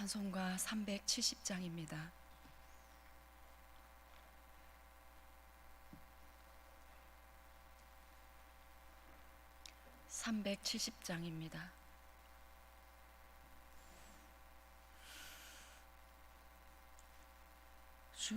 찬송가 370장입니다. (370장입니다) 주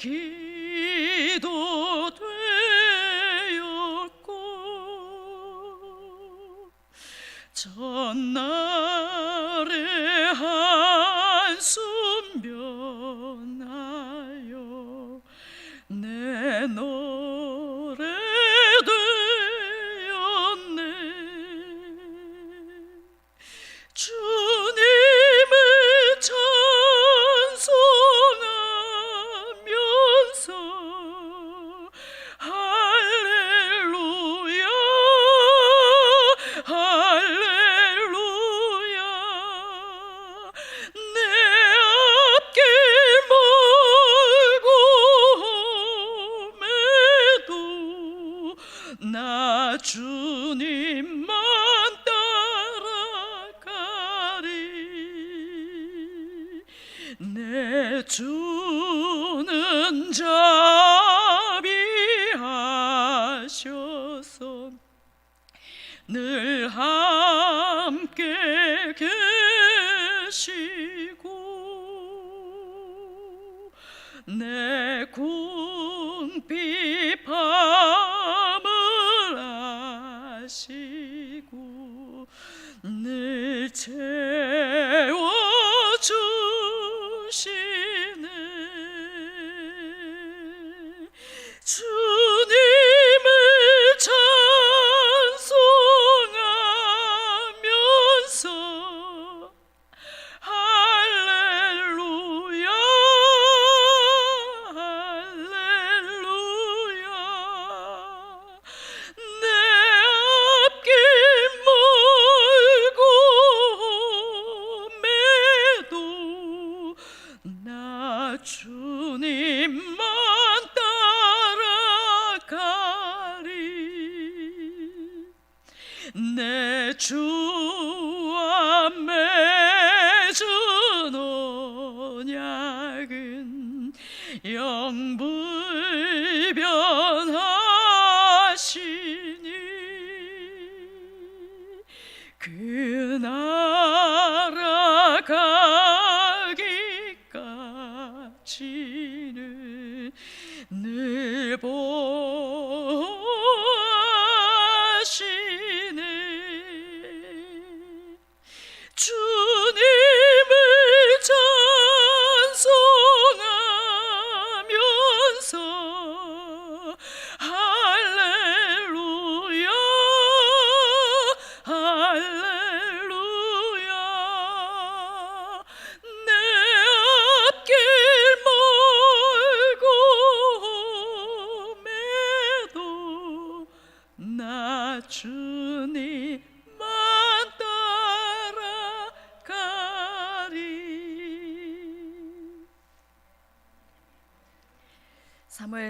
내 나 주님만 따라가리. 내 주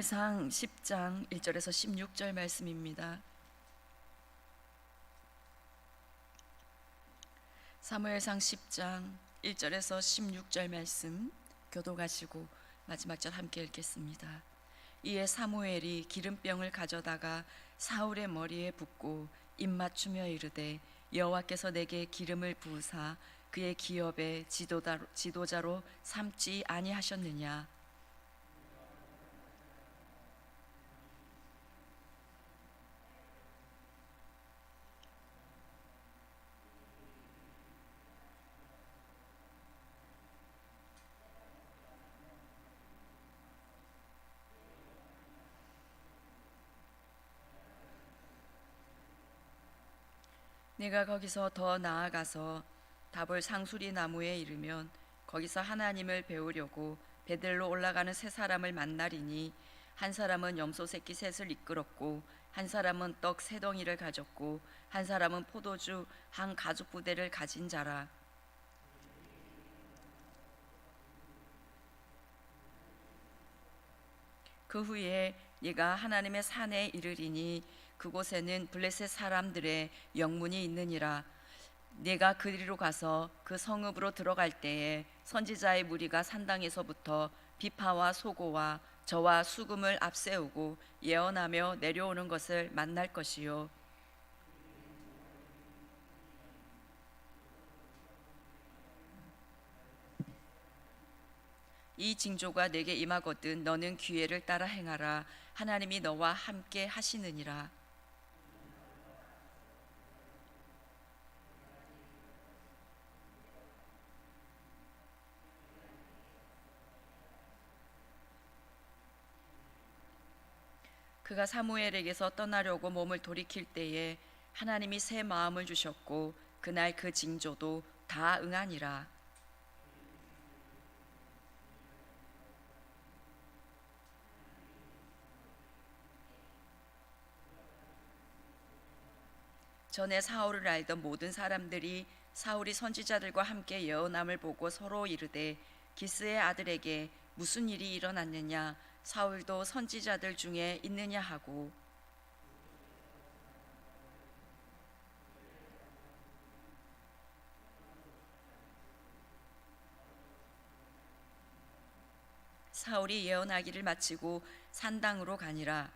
사무엘상 10장 1절에서 16절 말씀입니다. 사무엘상 10장 1절에서 16절 말씀 교도가시고 마지막 절 함께 읽겠습니다. 이에 사무엘이 기름병을 가져다가 사울의 머리에 붓고 입맞추며 이르되 여호와께서 내게 기름을 부으사 그의 기업의 지도자로 삼지 아니하셨느냐 내가 거기서 더 나아가서 다볼 상수리 나무에 이르면 거기서 하나님을 배우려고 베들로 올라가는 세 사람을 만나리니 한 사람은 염소 새끼 셋을 이끌었고 한 사람은 떡 세 덩이를 가졌고 한 사람은 포도주 한 가죽 부대를 가진 자라. 그 후에 네가 하나님의 산에 이르리니 그곳에는 블레셋 사람들의 영문이 있느니라. 네가 그리로 가서 그 성읍으로 들어갈 때에 선지자의 무리가 산당에서부터 비파와 소고와 저와 수금을 앞세우고 예언하며 내려오는 것을 만날 것이요. 이 징조가 내게 임하거든 너는 기회를 따라 행하라. 하나님이 너와 함께 하시느니라 그가 사무엘에게서 떠나려고 몸을 돌이킬 때에 하나님이 새 마음을 주셨고 그날 그 징조도 다 응하니라. 전에 사울을 알던 모든 사람들이 사울이 선지자들과 함께 예언함을 보고 서로 이르되 기스의 아들에게 무슨 일이 일어났느냐 사울도 선지자들 중에 있느냐 하고 사울이 예언하기를 마치고 산당으로 가니라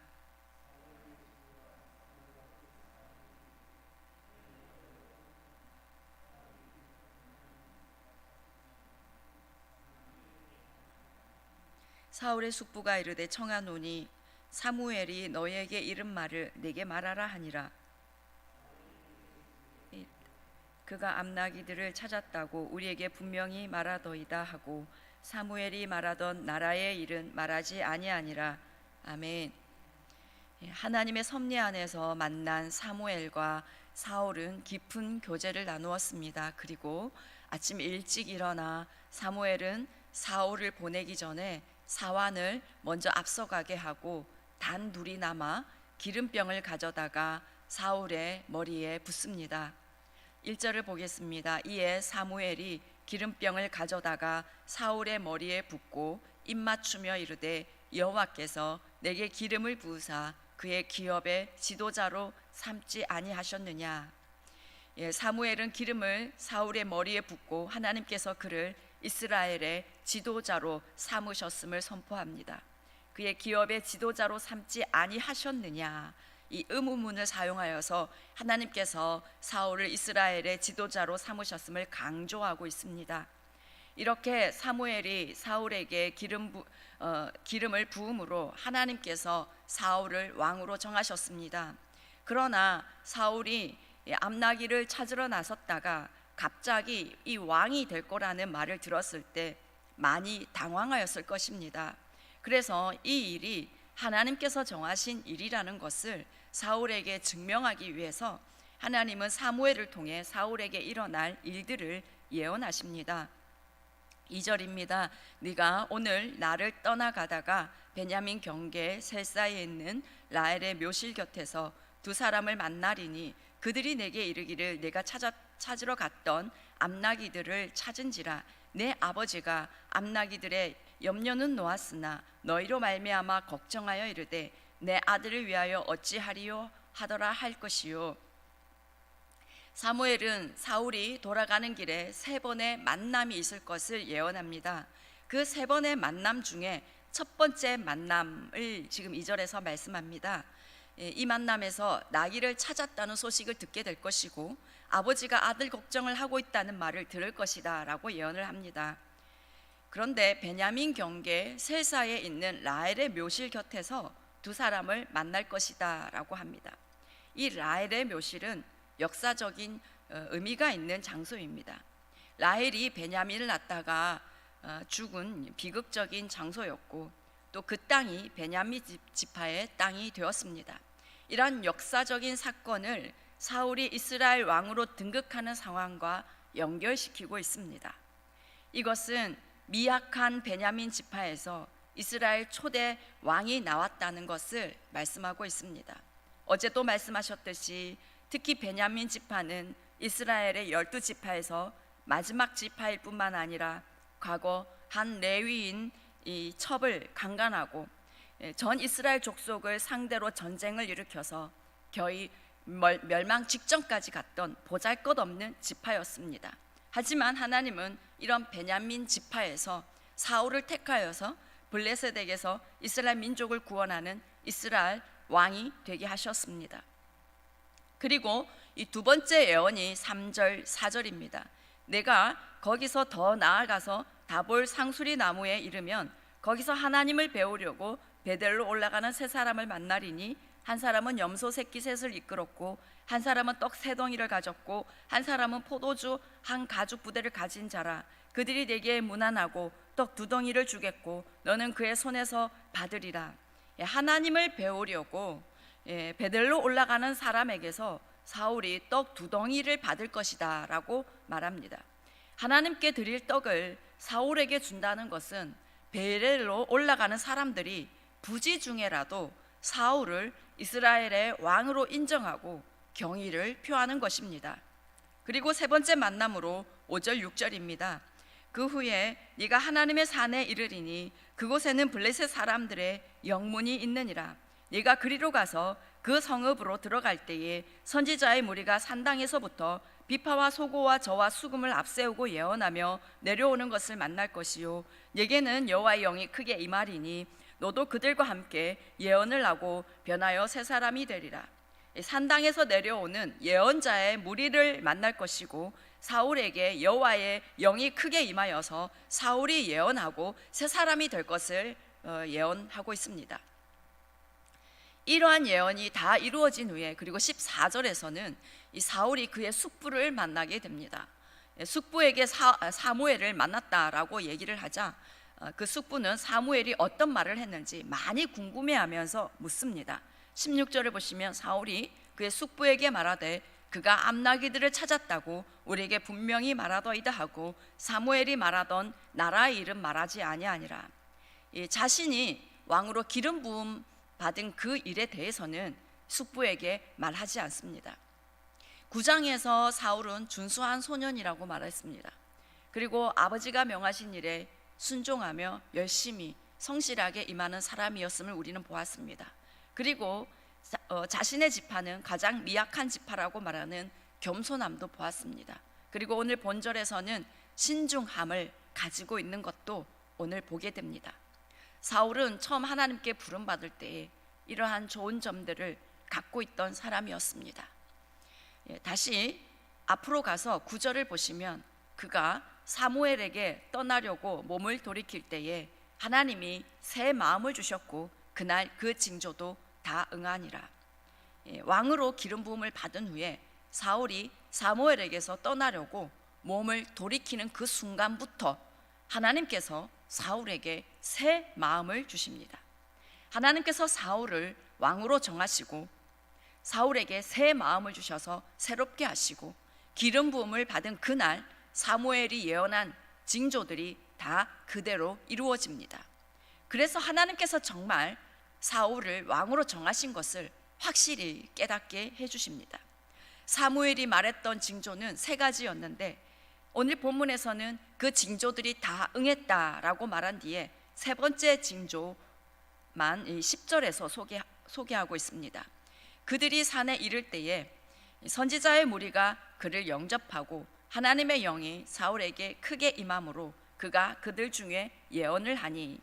사울의 숙부가 이르되 청하노니 사무엘이 너희에게 이른 말을 내게 말하라 하니라. 이- 그가 암나기들을 찾았다고 우리에게 분명히 말하더이다 하고 사무엘이 말하던 나라의 일은 말하지 아니하니라. 아멘. 예, 하나님의 섭리 안에서 만난 사무엘과 사울은 깊은 교제를 나누었습니다. 그리고 아침 일찍 일어나 사무엘은 사울을 보내기 전에 사환을 먼저 앞서가게 하고 단 둘이 남아 기름병을 가져다가 사울의 머리에 붓습니다. 1절을 보겠습니다. 이에 사무엘이 기름병을 가져다가 사울의 머리에 붓고 입맞추며 이르되 여호와께서 내게 기름을 부으사 그의 기업의 지도자로 삼지 아니하셨느냐. 예, 사무엘은 기름을 사울의 머리에 붓고 하나님께서 그를 이스라엘의 지도자로 삼으셨음을 선포합니다. 그의 기업의 지도자로 삼지 아니하셨느냐. 이 의문문을 사용하여서 하나님께서 사울을 이스라엘의 지도자로 삼으셨음을 강조하고 있습니다. 이렇게 사무엘이 사울에게 기름 부, 어, 기름을 부음으로 하나님께서 사울을 왕으로 정하셨습니다. 그러나 사울이 이 암나기를 찾으러 나섰다가 갑자기 이 왕이 될 거라는 말을 들었을 때 많이 당황하였을 것입니다. 그래서 이 일이 하나님께서 정하신 일이라는 것을 사울에게 증명하기 위해서 하나님은 사무엘을 통해 사울에게 일어날 일들을 예언하십니다. 2절입니다. 네가 오늘 나를 떠나가다가 베냐민 경계 셀사에 있는 라엘의 묘실 곁에서 두 사람을 만나리니 그들이 내게 이르기를 내가 찾아 찾으러 갔던 암나기들을 찾은지라 내 아버지가 암나기들의 염려는 놓았으나 너희로 말미암아 걱정하여 이르되 내 아들을 위하여 어찌하리요 하더라 할 것이요 사무엘은 사울이 돌아가는 길에 세 번의 만남이 있을 것을 예언합니다. 그 세 번의 만남 중에 첫 번째 만남을 지금 이절에서 말씀합니다. 예, 이 만남에서 나귀를 찾았다는 소식을 듣게 될 것이고 아버지가 아들 걱정을 하고 있다는 말을 들을 것이다라고 예언을 합니다. 그런데 베냐민 경계 셀사에 있는 라헬의 묘실 곁에서 두 사람을 만날 것이다라고 합니다. 이 라헬의 묘실은 역사적인 어, 의미가 있는 장소입니다. 라헬이 베냐민을 낳다가 어, 죽은 비극적인 장소였고 또 그 땅이 베냐민 집- 지파의 땅이 되었습니다. 이런 역사적인 사건을 사울이 이스라엘 왕으로 등극하는 상황과 연결시키고 있습니다. 이것은 미약한 베냐민 지파에서 이스라엘 초대 왕이 나왔다는 것을 말씀하고 있습니다. 어제도 말씀하셨듯이 특히 베냐민 지파는 이스라엘의 열두 지파에서 마지막 지파일 뿐만 아니라 과거 한 레위인 이 첩을 강간하고 예, 전 이스라엘 족속을 상대로 전쟁을 일으켜서 멸- 멸망 직전까지 갔던 보잘것없는 지파였습니다. 하지만 하나님은 이런 베냐민 지파에서 사울을 택하여서 블레셋에게서 이스라엘 민족을 구원하는 이스라엘 왕이 되게 하셨습니다. 그리고 이 두 번째 예언이 3절 4절입니다. 내가 거기서 더 나아가서 다볼 상수리 나무에 이르면 거기서 하나님을 배우려고 베델로 올라가는 세 사람을 만나리니 한 사람은 염소 새끼 셋을 이끌었고 한 사람은 떡 세 덩이를 가졌고 한 사람은 포도주 한 가죽 부대를 가진 자라. 그들이 내게 무난하고 떡 두 덩이를 주겠고 너는 그의 손에서 받으리라. 예, 하나님을 배우려고 예, 베델로 올라가는 사람에게서 사울이 떡 두 덩이를 받을 것이다라고 말합니다. 하나님께 드릴 떡을 사울에게 준다는 것은 베델로 올라가는 사람들이 부지 중에라도 사울을 이스라엘의 왕으로 인정하고 경의를 표하는 것입니다. 그리고 세 번째 만남으로 5절 6절입니다. 그 후에 네가 하나님의 산에 이르리니 그곳에는 블레셋 사람들의 영문이 있느니라. 네가 그리로 가서 그 성읍으로 들어갈 때에 선지자의 무리가 산당에서부터 비파와 소고와 저와 수금을 앞세우고 예언하며 내려오는 것을 만날 것이요 네게는 여호와의 영이 크게 임하리니 너도 그들과 함께 예언을 하고 변하여 새 사람이 되리라. 이 산당에서 내려오는 예언자의 무리를 만날 것이고 사울에게 여호와의 영이 크게 임하여서 사울이 예언하고 새 사람이 될 것을 어, 예언하고 있습니다. 이러한 예언이 다 이루어진 후에 그리고 14절에서는 이 사울이 그의 숙부를 만나게 됩니다. 예, 숙부에게 사, 사무엘을 만났다라고 얘기를 하자 어, 그 숙부는 사무엘이 어떤 말을 했는지 많이 궁금해하면서 묻습니다. 16절을 보시면 사울이 그의 숙부에게 말하되 그가 암나기들을 찾았다고 우리에게 분명히 말하더이다 하고 사무엘이 말하던 나라의 이름 말하지 아니하니라. 이 자신이 왕으로 기름 부음 받은 그 일에 대해서는 숙부에게 말하지 않습니다. 구장에서 사울은 준수한 소년이라고 말했습니다. 그리고 아버지가 명하신 일에 순종하며 열심히 성실하게 임하는 사람이었음을 우리는 보았습니다. 그리고 자, 어, 자신의 지파는 가장 미약한 지파라고 말하는 겸손함도 보았습니다. 그리고 오늘 본절에서는 신중함을 가지고 있는 것도 오늘 보게 됩니다. 사울은 처음 하나님께 부름 받을 때에 이러한 좋은 점들을 갖고 있던 사람이었습니다. 예, 다시 앞으로 가서 구절을 보시면 그가 사무엘에게 떠나려고 몸을 돌이킬 때에 하나님이 새 마음을 주셨고 그날 그 징조도 다 응하니라. 예, 왕으로 기름 부음을 받은 후에 사울이 사무엘에게서 떠나려고 몸을 돌이키는 그 순간부터 하나님께서 사울에게 새 마음을 주십니다. 하나님께서 사울을 왕으로 정하시고 사울에게 새 마음을 주셔서 새롭게 하시고 기름 부음을 받은 그날 사무엘이 예언한 징조들이 다 그대로 이루어집니다. 그래서 하나님께서 정말 사울을 왕으로 정하신 것을 확실히 깨닫게 해 주십니다. 사무엘이 말했던 징조는 세 가지였는데 오늘 본문에서는 그 징조들이 다 응했다라고 말한 뒤에 세 번째 징조만 이 10절에서 소개, 소개하고 있습니다. 그들이 산에 이를 때에 선지자의 무리가 그를 영접하고 하나님의 영이 사울에게 크게 임함으로 그가 그들 중에 예언을 하니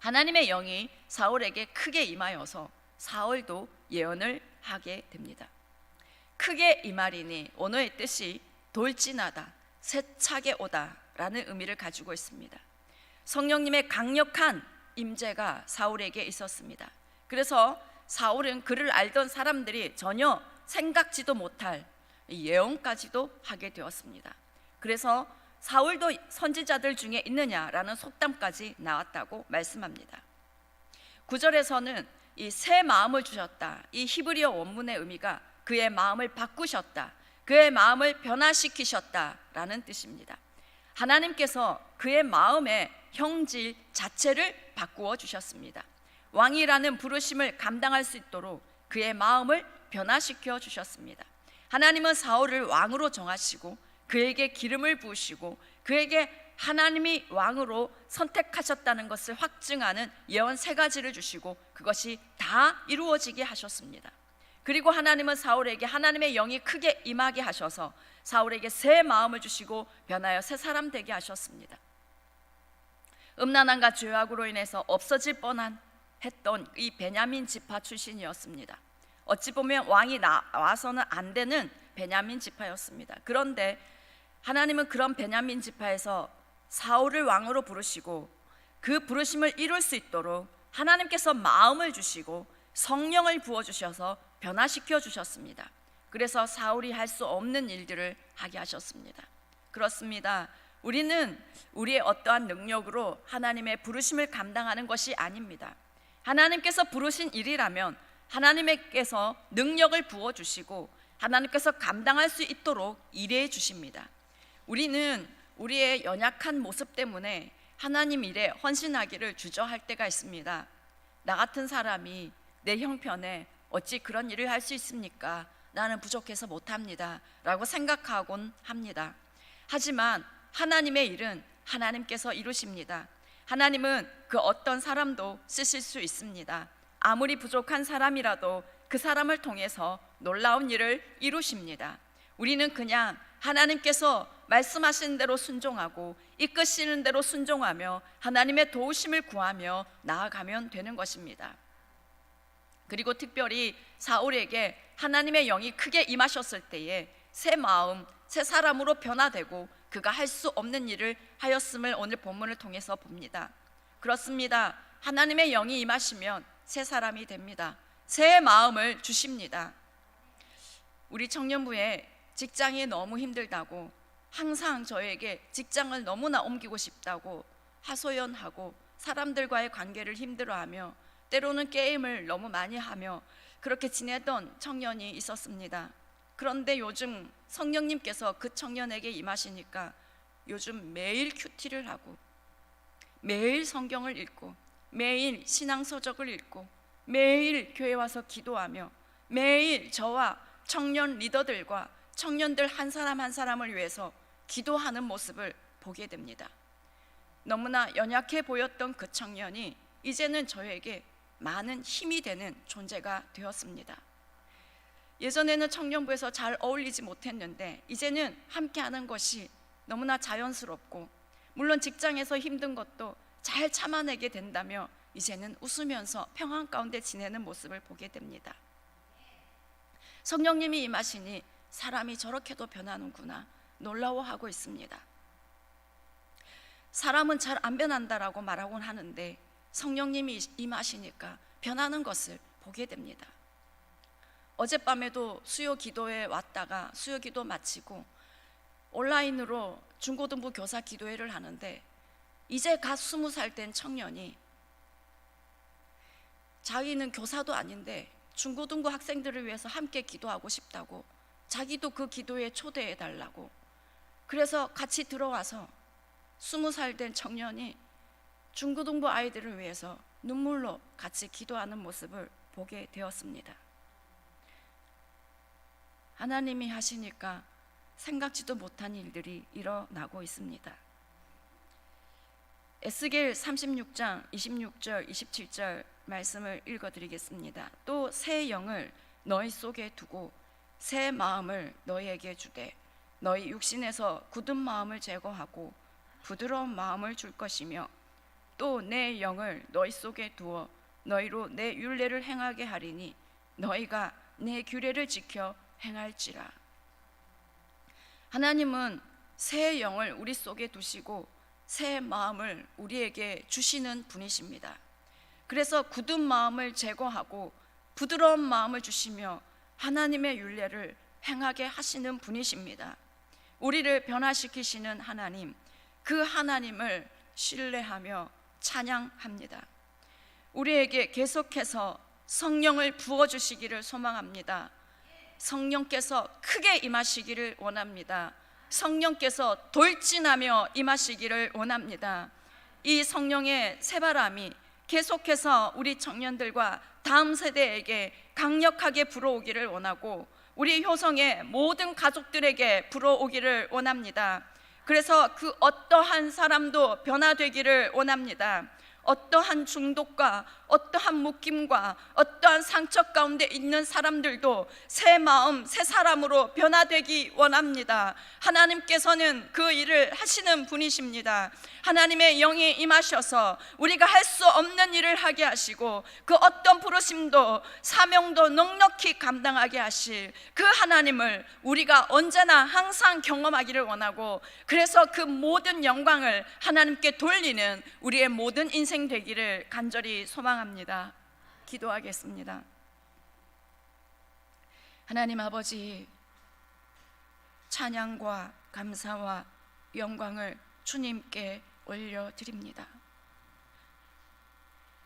하나님의 영이 사울에게 크게 임하여서 사울도 예언을 하게 됩니다. 크게 임하리니 언어의 뜻이 돌진하다, 세차게 오다라는 의미를 가지고 있습니다. 성령님의 강력한 임재가 사울에게 있었습니다. 그래서 사울은 그를 알던 사람들이 전혀 생각지도 못할 예언까지도 하게 되었습니다. 그래서 사울도 선지자들 중에 있느냐라는 속담까지 나왔다고 말씀합니다. 구절에서는 이 새 마음을 주셨다. 이 히브리어 원문의 의미가 그의 마음을 바꾸셨다. 그의 마음을 변화시키셨다라는 뜻입니다. 하나님께서 그의 마음의 형질 자체를 바꾸어 주셨습니다. 왕이라는 부르심을 감당할 수 있도록 그의 마음을 변화시켜 주셨습니다. 하나님은 사울을 왕으로 정하시고 그에게 기름을 부으시고 그에게 하나님이 왕으로 선택하셨다는 것을 확증하는 예언 세 가지를 주시고 그것이 다 이루어지게 하셨습니다. 그리고 하나님은 사울에게 하나님의 영이 크게 임하게 하셔서 사울에게 새 마음을 주시고 변하여 새 사람 되게 하셨습니다. 음란함과 죄악으로 인해서 없어질 뻔한 했던 이 베냐민 지파 출신이었습니다. 어찌 보면 왕이 나와서는 안 되는 베냐민 지파였습니다. 그런데 하나님은 그런 베냐민 지파에서 사울을 왕으로 부르시고 그 부르심을 이룰 수 있도록 하나님께서 마음을 주시고 성령을 부어 주셔서 변화시켜 주셨습니다. 그래서 사울이 할 수 없는 일들을 하게 하셨습니다. 그렇습니다. 우리는 우리의 어떠한 능력으로 하나님의 부르심을 감당하는 것이 아닙니다. 하나님께서 부르신 일이라면 하나님께서 능력을 부어 주시고 하나님께서 감당할 수 있도록 일해 주십니다. 우리는 우리의 연약한 모습 때문에 하나님 일에 헌신하기를 주저할 때가 있습니다. 나 같은 사람이 내 형편에 어찌 그런 일을 할 수 있습니까? 나는 부족해서 못합니다. 라고 생각하곤 합니다. 하지만 하나님의 일은 하나님께서 이루십니다. 하나님은 그 어떤 사람도 쓰실 수 있습니다. 아무리 부족한 사람이라도 그 사람을 통해서 놀라운 일을 이루십니다. 우리는 그냥 하나님께서 말씀하시는 대로 순종하고 이끄시는 대로 순종하며 하나님의 도우심을 구하며 나아가면 되는 것입니다. 그리고 특별히 사울에게 하나님의 영이 크게 임하셨을 때에 새 마음, 새 사람으로 변화되고 그가 할 수 없는 일을 하였음을 오늘 본문을 통해서 봅니다. 그렇습니다. 하나님의 영이 임하시면 새 사람이 됩니다. 새 마음을 주십니다. 우리 청년부에 직장이 너무 힘들다고 항상 저에게 직장을 너무나 옮기고 싶다고 하소연하고 사람들과의 관계를 힘들어하며 때로는 게임을 너무 많이 하며 그렇게 지내던 청년이 있었습니다. 그런데 요즘 성령님께서 그 청년에게 임하시니까 요즘 매일 큐티를 하고 매일 성경을 읽고 매일 신앙서적을 읽고 매일 교회 와서 기도하며 매일 저와 청년 리더들과 청년들 한 사람 한 사람을 위해서 기도하는 모습을 보게 됩니다. 너무나 연약해 보였던 그 청년이 이제는 저에게 많은 힘이 되는 존재가 되었습니다. 예전에는 청년부에서 잘 어울리지 못했는데 이제는 함께하는 것이 너무나 자연스럽고 물론 직장에서 힘든 것도 잘 참아내게 된다며 이제는 웃으면서 평안 가운데 지내는 모습을 보게 됩니다. 성령님이 임하시니 사람이 저렇게도 변하는구나 놀라워하고 있습니다. 사람은 잘 안 변한다라고 말하곤 하는데 성령님이 임하시니까 변하는 것을 보게 됩니다. 어젯밤에도 수요 기도에 왔다가 수요 기도 마치고 온라인으로 중고등부 교사 기도회를 하는데 이제 갓 스무 살 된 청년이 자기는 교사도 아닌데 중고등부 학생들을 위해서 함께 기도하고 싶다고 자기도 그 기도에 초대해 달라고 그래서 같이 들어와서 스무 살 된 청년이 중고등부 아이들을 위해서 눈물로 같이 기도하는 모습을 보게 되었습니다. 하나님이 하시니까 생각지도 못한 일들이 일어나고 있습니다. 에스겔 36장 26절 27절 말씀을 읽어 드리겠습니다. 또 새 영을 너희 속에 두고 새 마음을 너희에게 주되 너희 육신에서 굳은 마음을 제거하고 부드러운 마음을 줄 것이며 또 내 영을 너희 속에 두어 너희로 내 율례를 행하게 하리니 너희가 내 규례를 지켜 행할지라 하나님은 새 영을 우리 속에 두시고 새 마음을 우리에게 주시는 분이십니다. 그래서 굳은 마음을 제거하고 부드러운 마음을 주시며 하나님의 윤례를 행하게 하시는 분이십니다. 우리를 변화시키시는 하나님, 그 하나님을 신뢰하며 찬양합니다. 우리에게 계속해서 성령을 부어 주시기를 소망합니다. 성령께서 크게 임하시기를 원합니다. 성령께서 돌진하며 임하시기를 원합니다. 이 성령의 새바람이 계속해서 우리 청년들과 다음 세대에게 강력하게 불어오기를 원하고 우리 효성의 모든 가족들에게 불어오기를 원합니다. 그래서 그 어떠한 사람도 변화되기를 원합니다. 어떠한 중독과 어떠한 묶임과 어떠한 상처 가운데 있는 사람들도 새 마음, 새 사람으로 변화되기 원합니다. 하나님께서는 그 일을 하시는 분이십니다. 하나님의 영이 임하셔서 우리가 할 수 없는 일을 하게 하시고 그 어떤 부르심도 사명도 넉넉히 감당하게 하실 그 하나님을 우리가 언제나 항상 경험하기를 원하고 그래서 그 모든 영광을 하나님께 돌리는 우리의 모든 인생 되기를 간절히 소망 합니다. 기도하겠습니다. 하나님 아버지 찬양과 감사와 영광을 주님께 올려드립니다.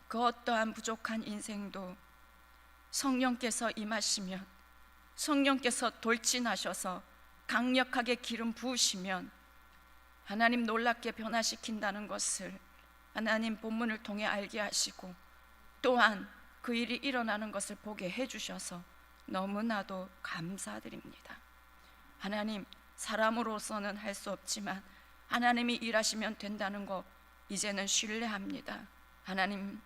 그 어떠한 부족한 인생도 성령께서 임하시면 성령께서 돌진하셔서 강력하게 기름 부으시면 하나님 놀랍게 변화시킨다는 것을 하나님 본문을 통해 알게 하시고 또한 그 일이 일어나는 것을 보게 해주셔서 너무나도 감사드립니다. 하나님 사람으로서는 할 수 없지만 하나님이 일하시면 된다는 거 이제는 신뢰합니다. 하나님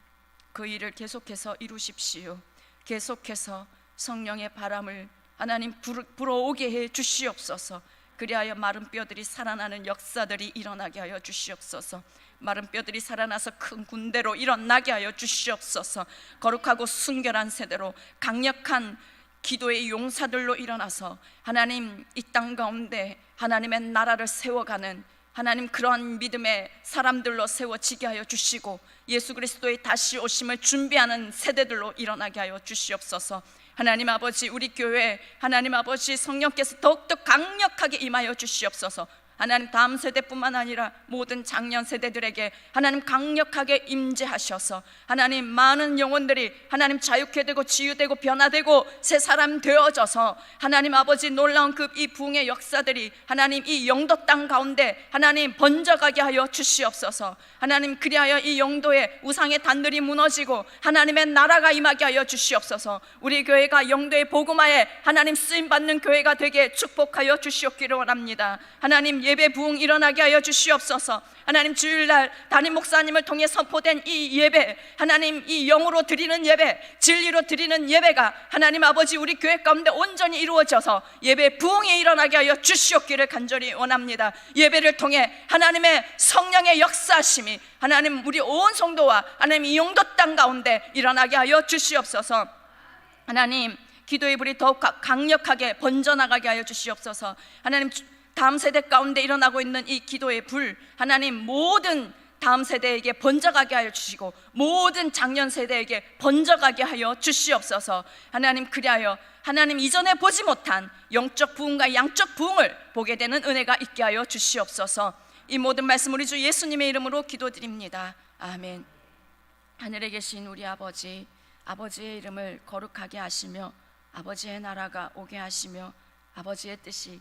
그 일을 계속해서 이루십시오. 계속해서 성령의 바람을 하나님 불- 불어오게 해 주시옵소서. 그리하여 마른 뼈들이 살아나는 역사들이 일어나게 하여 주시옵소서. 마른 뼈들이 살아나서 큰 군대로 일어나게 하여 주시옵소서. 거룩하고 순결한 세대로 강력한 기도의 용사들로 일어나서 하나님 이 땅 가운데 하나님의 나라를 세워가는 하나님 그러한 믿음의 사람들로 세워지게 하여 주시고 예수 그리스도의 다시 오심을 준비하는 세대들로 일어나게 하여 주시옵소서. 하나님 아버지 우리 교회 하나님 아버지 성령께서 더욱더 강력하게 임하여 주시옵소서. 하나님 다음 세대뿐만 아니라 모든 장년 세대들에게 하나님 강력하게 임재하셔서 하나님 많은 영혼들이 하나님 자유케 되고 치유되고 변화되고 새 사람 되어져서 하나님 아버지 놀라운 그 이 부흥의 역사들이 하나님 이 영도 땅 가운데 하나님 번져가게 하여 주시옵소서. 하나님 그리하여 이 영도의 우상의 단들이 무너지고 하나님의 나라가 임하게 하여 주시옵소서. 우리 교회가 영도의 복음화에 하나님 쓰임 받는 교회가 되게 축복하여 주시옵기를 원합니다. 하나님 예배 부흥 일어나게 하여 주시옵소서. 하나님 주일날 담임 목사님을 통해 선포된 이 예배 하나님 이 영으로 드리는 예배 진리로 드리는 예배가 하나님 아버지 우리 교회 가운데 온전히 이루어져서 예배 부흥이 일어나게 하여 주시옵기를 간절히 원합니다. 예배를 통해 하나님의 성령의 역사심이 하나님 우리 온 성도와 하나님 이 영도 땅 가운데 일어나게 하여 주시옵소서. 하나님 기도의 불이 더욱 가- 강력하게 번져나가게 하여 주시옵소서. 하나님 주- 다음 세대 가운데 일어나고 있는 이 기도의 불 하나님 모든 다음 세대에게 번져가게 하여 주시고 모든 장년 세대에게 번져가게 하여 주시옵소서. 하나님 그리하여 하나님 이전에 보지 못한 영적 부흥과 양적 부흥을 보게 되는 은혜가 있게 하여 주시옵소서. 이 모든 말씀 우리 주 예수님의 이름으로 기도드립니다. 아멘. 하늘에 계신 우리 아버지 아버지의 이름을 거룩하게 하시며 아버지의 나라가 오게 하시며 아버지의 뜻이